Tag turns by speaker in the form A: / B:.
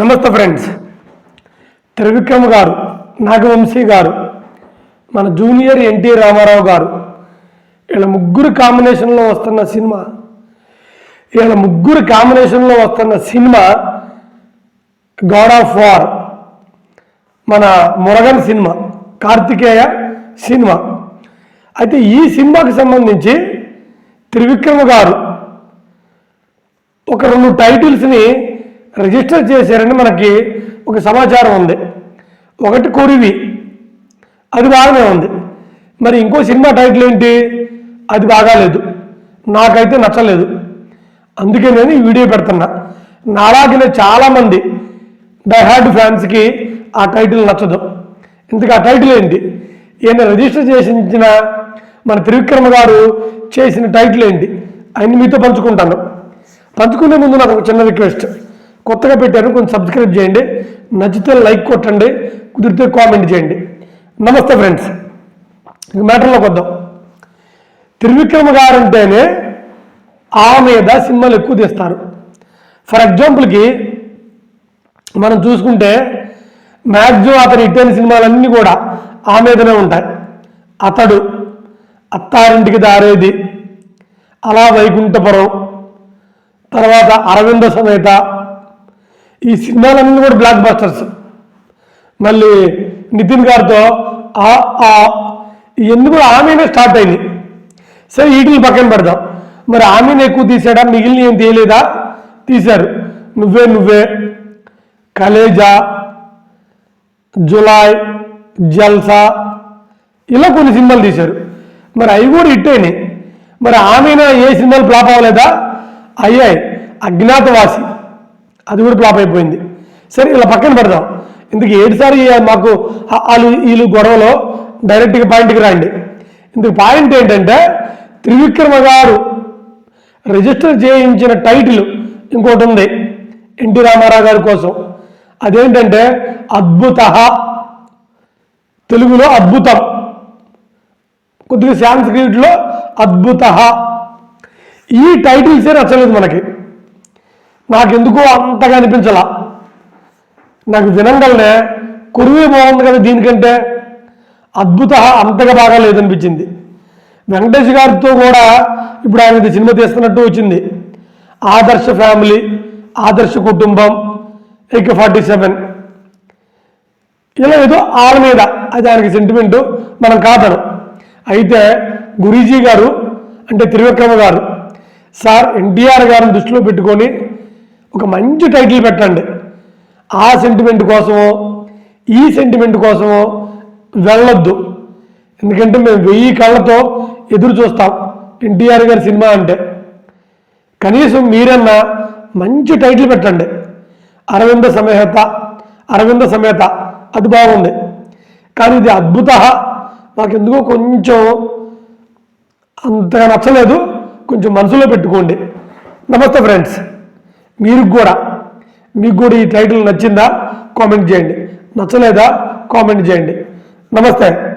A: నమస్తే ఫ్రెండ్స్. త్రివిక్రమ్ గారు నాగవంశీ గారు మన జూనియర్ ఎన్టీ రామారావు గారు వీళ్ళ ముగ్గురు కాంబినేషన్లో వస్తున్న సినిమా వీళ్ళ ముగ్గురు కాంబినేషన్లో వస్తున్న సినిమా గాడ్ ఆఫ్ వార్ మన మురగన్ సినిమా కార్తికేయ సినిమా. అయితే ఈ సినిమాకి సంబంధించి త్రివిక్రమ గారు ఒక రెండు టైటిల్స్ని రిజిస్టర్ చేశారని మనకి ఒక సమాచారం ఉంది. ఒకటి కొరివి అది బాగానే ఉంది. మరి ఇంకో సినిమా టైటిల్ ఏంటి? అది బాగాలేదు. నాకైతే నచ్చలేదు. అందుకే నేను ఈ వీడియో పెడుతున్నా. నాలాగిన చాలామంది డైహార్డ్ ఫ్యాన్స్కి ఆ టైటిల్ నచ్చదు. ఇంతకు ఆ టైటిల్ ఏంటి? ఈయన రిజిస్టర్ చేసిన మన త్రివిక్రమ గారు చేసిన టైటిల్ ఏంటి? అన్ని మీతో పంచుకుంటాను. పంచుకునే ముందు నాకు ఒక చిన్న రిక్వెస్ట్. కొత్తగా పెట్టాను కొంచెం సబ్స్క్రైబ్ చేయండి. నచ్చితే లైక్ కొట్టండి కుదిరితే కామెంట్ చేయండి. నమస్తే ఫ్రెండ్స్ ఇంక మ్యాటర్లోకి వద్దాం. త్రివిక్రమ గారు అంటేనే ఆ మీద సినిమాలు ఎక్కువ తీస్తారు. ఫర్ ఎగ్జాంపుల్కి మనం చూసుకుంటే మ్యాక్సిమం అతని ఇట్టైన సినిమాలన్నీ కూడా ఆ మీదనే ఉంటాయి. అతడు అత్తారింటికి దారేది అలా వైకుంఠపురం తర్వాత అరవింద సమేత ఈ సినిమాలన్నీ కూడా బ్లాక్ బస్టర్స్ మళ్ళీ నితిన్ గారితో ఆ ఆ ఇవన్నీ కూడా ఆమెనే స్టార్ట్ అయింది సరే వీటిని పక్కన పెడదాం. మరి ఆమెను ఎక్కువ తీసాడా మిగిలిన ఏం తీయలేదా? తీశారు. నువ్వే నువ్వే. కలేజా జులాయ్ జల్సా ఇలా కొన్ని సినిమాలు తీశారు. మరి అవి కూడా హిట్ అయినాయి. మరి ఆమెన ఏ సినిమాలు ఫ్లాప్ అవ్వలేదా? అయ్యాయి. అజ్ఞాతవాసి. అది కూడా ఫ్లాప్ అయిపోయింది. సరే ఇలా పక్కన పెడదాం. ఇందుకు ఏడుసారి మాకు వాళ్ళు వీళ్ళు గొడవలో డైరెక్ట్గా పాయింట్కి రండి. ఇందుకు పాయింట్ ఏంటంటే త్రివిక్రమ గారు రిజిస్టర్ చేయించిన టైటిల్ ఇంకోటి ఉంది. ఎన్టీ రామారావు గారి కోసం. అదేంటంటే అద్భుత. తెలుగులో అద్భుతం. కొద్దిగా సాంస్క్రిట్లో అద్భుత. ఈ టైటిల్సే నచ్చలేదు మనకి. నాకెందుకో అంతగా అనిపించలా. నాకు వినంగల్నే కురువే బాగుంది కదా దీనికంటే. అద్భుత అంతగా బాగా లేదనిపించింది. వెంకటేష్ గారితో కూడా ఇప్పుడు ఆయన సినిమా తీస్తున్నట్టు వచ్చింది. ఆదర్శ ఫ్యామిలీ ఆదర్శ కుటుంబం ఎక్ ఫార్టీ సెవెన్ ఇలా ఏదో ఆల మీద అది ఆయనకి సెంటిమెంటు మనం కాదను. అయితే గురీజీ గారు అంటే త్రివిక్రమ గారు సార్ ఎన్టీఆర్ గారిని దృష్టిలో పెట్టుకొని ఒక మంచి టైటిల్ పెట్టండి. ఆ సెంటిమెంట్ కోసమో ఈ సెంటిమెంట్ కోసమో వెళ్ళొద్దు. ఎందుకంటే మేము వెయ్యి కళ్ళతో ఎదురు చూస్తాం. ఎన్టీఆర్ గారి సినిమా అంటే. కనీసం మీరన్నా మంచి టైటిల్ పెట్టండి. అరవింద సమేత అరవింద సమేత అది బాగుంది. కానీ ఇది అద్భుత. నాకెందుకో కొంచెం అంతగా నచ్చలేదు. కొంచెం మనసులో పెట్టుకోండి. నమస్తే ఫ్రెండ్స్ మీరు కూడా మీకు కూడా ఈ టైటిల్ నచ్చిందా? కామెంట్ చేయండి. నచ్చలేదా? కామెంట్ చేయండి. నమస్తే.